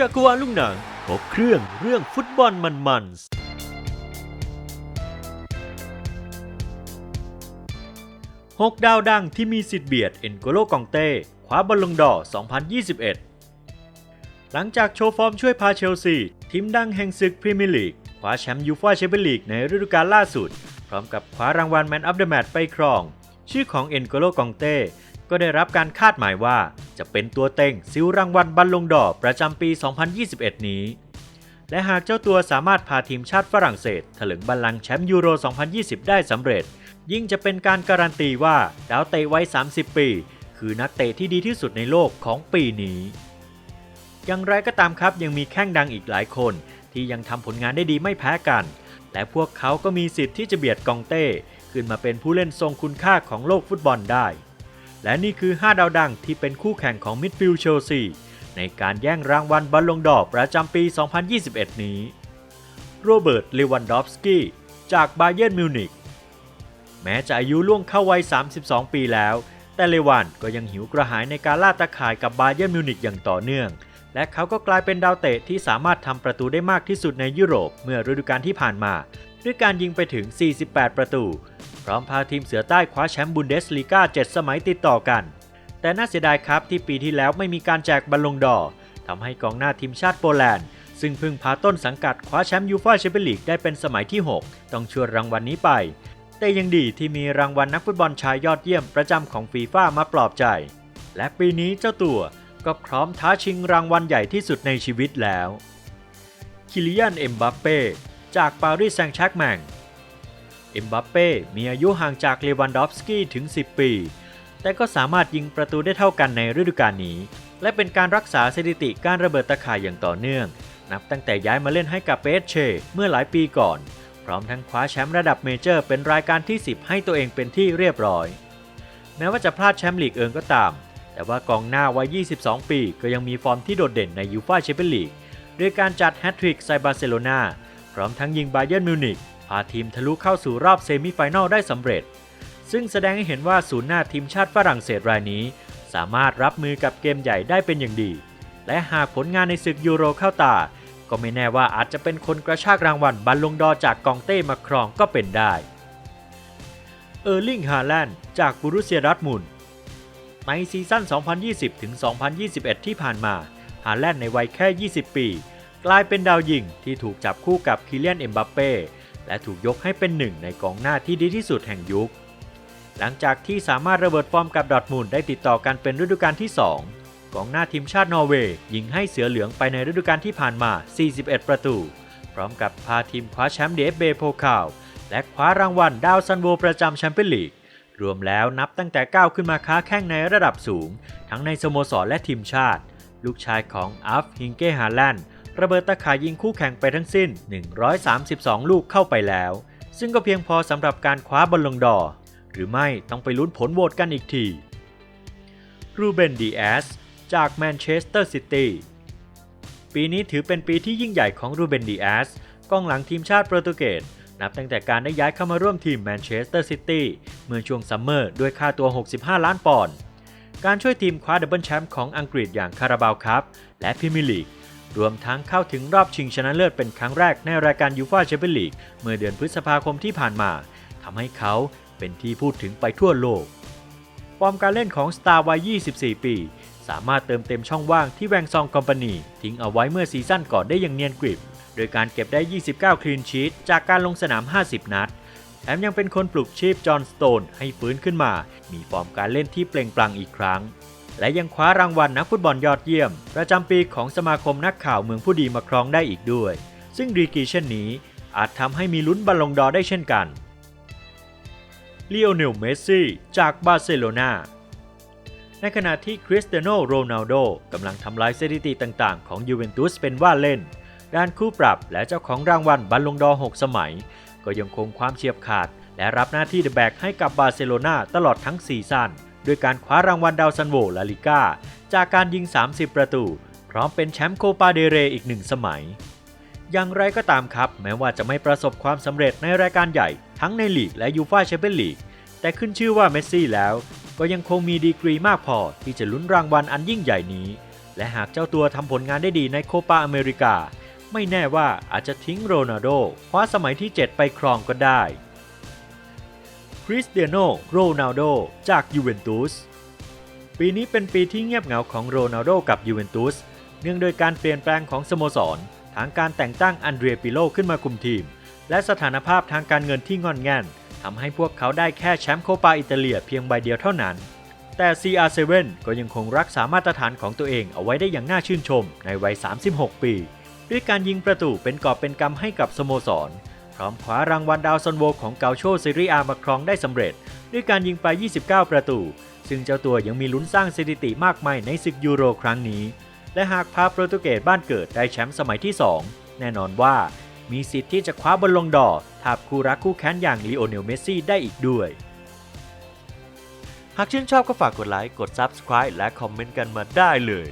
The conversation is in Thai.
จักรวาลลูกหนังครบเครื่องเรื่องฟุตบอลมันๆหกดาวดังที่มีสิทธิ์เบียดเอ็นโกโลกองเต้คว้าบอลลงดอ 2021 หลังจากโชว์ฟอร์มช่วยพาเชลซี ทีมดังแห่งศึกพรีเมียร์ลีกคว้าแชมป์ยูฟ่าแชมเปี้ยนลีกในฤดูกาลล่าสุด พร้อมกับคว้ารางวัลแมนออฟเดอะแมตช์ไปครอง ชื่อของเอ็นโกโลกองเต้ ก็ได้รับการคาดหมายว่าจะเป็นตัวเต็งซิลรางวัลบัลลงดอร์ประจำปี 2021 นี้ และหากเจ้าตัวสามารถพาทีมชาติฝรั่งเศสถลึงบัลลังก์แชมป์ยูโร 2020 ได้สำเร็จ ยิ่งจะเป็นการการันตีว่าดาวเตะวัย30 ปี คือนักเตะที่ดีที่สุดในโลกของปีนี้ อย่างไรก็ตามครับยังมีแข้งดังอีกหลายคน ที่ยังทำผลงานได้ดีไม่แพ้กัน และพวกเขาก็มีสิทธิ์ที่จะเบียดกองเต้ขึ้นมาเป็นผู้เล่นทรงคุณค่าของโลกฟุตบอลได้ และนี่คือ 5 ดาวดังที่เป็นคู่แข่งของมิดฟิลด์เชลซีในการแย่งรางวัลบอลลงดอร์ประจำปี 2021 นี้ โรเบิร์ต เลวันดอฟสกี้ จากบาเยิร์นมิวนิกแม้จะอายุล่วงเข้าวัย 32 ปีแล้ว แต่เลวันก็ยังหิวกระหายในการล่าตะข่ายกับบาเยิร์นมิวนิกอย่างต่อเนื่อง และเขาก็กลายเป็นดาวเตะที่สามารถทำประตูได้มากที่สุดในยุโรปเมื่อฤดูกาลที่ผ่านมา ด้วยการยิงไปถึง 48 ประตู พร้อมพาทีมเสือใต้คว้าแชมป์บุนเดสลีกา7 สมัยติดต่อกัน แต่น่าเสียดายครับที่ปีที่แล้วไม่มีการแจกบัลลงดอทำให้กองหน้าทีมชาติโปแลนด์ ซึ่งเพิ่งพาต้นสังกัดคว้าแชมป์ยูฟ่าแชมเปี้ยนลีกได้เป็นสมัยที่ 6 ต้องชวนรางวัลนี้ไป แต่ยังดีที่มีรางวัลนักฟุตบอลชายยอดเยี่ยมประจำของฟีฟ่ามาปลอบใจ และปีนี้เจ้าตัวก็พร้อมท้าชิงรางวัลใหญ่ที่สุดในชีวิตแล้ว คิลิยันเอ็มบัปเป้จากปารีสแซงต์แชร์กแมง เอ็มบัปเป้มีอายุห่างจากเลวันดอฟสกี้ถึง 10 ปี แต่ก็สามารถยิงประตูได้เท่ากันในฤดูกาลนี้ และเป็นการรักษาสถิติการระเบิดตะข่ายอย่างต่อเนื่อง นับตั้งแต่ย้ายมาเล่นให้กับเปเชเมื่อหลายปีก่อน พร้อมทั้งคว้าแชมป์ระดับเมเจอร์ เป็นรายการที่ 10 ให้ตัวเองเป็นที่เรียบร้อย แม้ว่าจะพลาดแชมป์ลีกเอิงก็ตาม แต่ว่ากองหน้าวัย 22 ปี ก็ยังมีฟอร์มที่โดดเด่นในยูฟ่าแชมเปี้ยนลีกด้วยการจัดแฮตทริกใส่บาร์เซโลนาพร้อมทั้งยิงบาเยิร์นมิวนิกาทีมทะลุเข้าสู่รอบเซมิไฟแนลได้สำเร็จ ซึ่งแสดงให้เห็นว่าศูนย์หน้าทีมชาติฝรั่งเศสรายนี้ สามารถรับมือกับเกมใหญ่ได้เป็นอย่างดี และหากผลงานในศึกยูโรเข้าตา ก็ไม่แน่ว่าอาจจะเป็นคนกระชากรางวัลบัลลงดอร์จากกองเต้มาครองก็เป็นได้เออร์ลิงฮาแลนด์จากบูรุสเซียดอร์ทมุนในซีซั่น 2020ถึง2021 ที่ผ่านมาฮาแลนด์ในวัยแค่ 20 ปี กลายเป็นดาวยิงที่ถูกจับคู่กับคิเลียนเอ็มบัปเป้ และถูกยกให้เป็นหนึ่งในกองหน้าที่ดีที่สุดแห่งยุค หลังจากที่สามารถระเบิดฟอร์มกับดอทมุนด์ได้ติดต่อกันเป็นฤดูกาลที่ 2 กองหน้าทีมชาตินอร์เวย์ยิงให้เสือเหลืองไปในฤดูกาลที่ผ่านมา 41 ประตู พร้อมกับพาทีมคว้าแชมป์เดฟเบโพคาวและคว้ารางวัลดาวซันโวประจำแชมเปี้ยนลีกรวมแล้วนับตั้งแต่ก้าวขึ้นมาค้าแข้งในระดับสูง ทั้งในสโมสรและทีมชาติ ลูกชายของอัฟฮิงเกฮาแลนด์ ระเบิดตะข่ายยิงคู่แข่งไปทั้งสิ้น 132 ลูกเข้าไปแล้ว ซึ่งก็เพียงพอสำหรับการคว้าบอลลงดอร์หรือไม่ต้องไปลุ้นผลโหวตกันอีกทีรูเบนดีแอสจากแมนเชสเตอร์ซิตี้ปีนี้ถือเป็นปีที่ยิ่งใหญ่ของรูเบนดีแอสกองหลังทีมชาติโปรตุเกสนับตั้งแต่การได้ย้ายเข้ามาร่วมทีมแมนเชสเตอร์ซิตี้เมื่อช่วงซัมเมอร์ด้วยค่าตัว 65 ล้านปอนด์การช่วยทีมคว้าดับเบิลแชมป์ของอังกฤษอย่างคาราบาวคัพและพรีเมียร์ลีก รวมทั้งเข้าถึงรอบชิงชนะเลิศเป็นครั้งแรกในรายการยูฟ่าแชมเปี้ยนลีกเมื่อเดือนพฤษภาคมที่ผ่านมาทำให้เขาเป็นที่พูดถึงไปทั่วโลกฟอร์มการเล่นของสตาร์วัย 24 ปี สามารถเติมเต็มช่องว่างที่แวงซองคอมพานีทิ้งเอาไว้เมื่อซีซั่นก่อนได้อย่างเนียนกริบ โดยการเก็บได้ 29 คลีนชีตจากการลงสนาม 50 นัด แถมยังเป็นคนปลุกชีพจอห์นสโตนให้ฟื้นขึ้นมา มีฟอร์มการเล่นที่เปล่งปลั่งอีกครั้ง และยังคว้ารางวัลนักฟุตบอลยอดเยี่ยม ประจำปีของสมาคมนักข่าวเมืองผู้ดีมาครองได้อีกด้วย ซึ่งดีกรีเช่นนี้อาจทำให้มีลุ้นบอลลงดอร์ได้เช่นกันลีโอเนลเมสซี่จากบาร์เซโลนาในขณะที่คริสเตียโนโรนัลโดกำลังทำลายสถิติต่างๆ ของยูเวนตุสเป็นว่าเล่น ด้านคู่ปรับและเจ้าของรางวัลบัลลงดอร์6สมัย ก็ยังคงความเฉียบขาด และรับหน้าที่เดอะแบกให้กับบาร์เซโลนาตลอดทั้งซีซั่น ด้วยการคว้ารางวัลดาวซันโวลาลิก้าจากการยิง 30 ประตู พร้อมเป็นแชมป์โคปาเดเรอีกหนึ่งสมัย อย่างไรก็ตามครับ แม้ว่าจะไม่ประสบความสำเร็จในรายการใหญ่ทั้งในลีกและยูฟ่าแชมเปี้ยนลีก แต่ขึ้นชื่อว่าเมสซี่แล้ว ก็ยังคงมีดีกรีมากพอที่จะลุ้นรางวัลอันยิ่งใหญ่นี้ และหากเจ้าตัวทำผลงานได้ดีในโคปาอเมริกา ไม่แน่ว่าอาจจะทิ้งโรนัลโดคว้าสมัยที่ 7 ไปครองก็ได้ คริสเตียโนโรนัลโดจากยูเวนตุสปีนี้เป็นปีที่เงียบเหงาของโรนัลโดกับยูเวนตุสเนื่องโดยการเปลี่ยนแปลงของสโมสรทางการแต่งตั้งอันเดรียปิโลขึ้นมาคุมทีม และสถานภาพทางการเงินที่งอนแงนทำให้พวกเขาได้แค่แชมป์โคปาอิตาเลียเพียงใบเดียวเท่านั้น แต่ CR7 ก็ยังคงรักษามาตรฐานของตัวเองเอาไว้ได้อย่างน่าชื่นชมในวัย 36 ปี ด้วยการยิงประตูเป็นกอบเป็นกำให้กับสโมสร พร้อมคว้ารางวัลดาวซันโวของเกาโชซีรีอามาครองได้สำเร็จ ด้วยการยิงไป 29 ประตู ซึ่งเจ้าตัวยังมีลุ้นสร้างสถิติมากมายในศึกยูโรครั้งนี้ และหากพาโปรตุเกสบ้านเกิดได้แชมป์สมัยที่ 2 แน่นอนว่ามีสิทธิ์ที่จะคว้าบอลลงดอทาบคู่รักคู่แค้นอย่างลีโอเนลเมสซี่ได้อีกด้วย หากชื่นชอบก็ฝากกดไลค์ กด Subscribe และคอมเมนต์กันมาได้เลย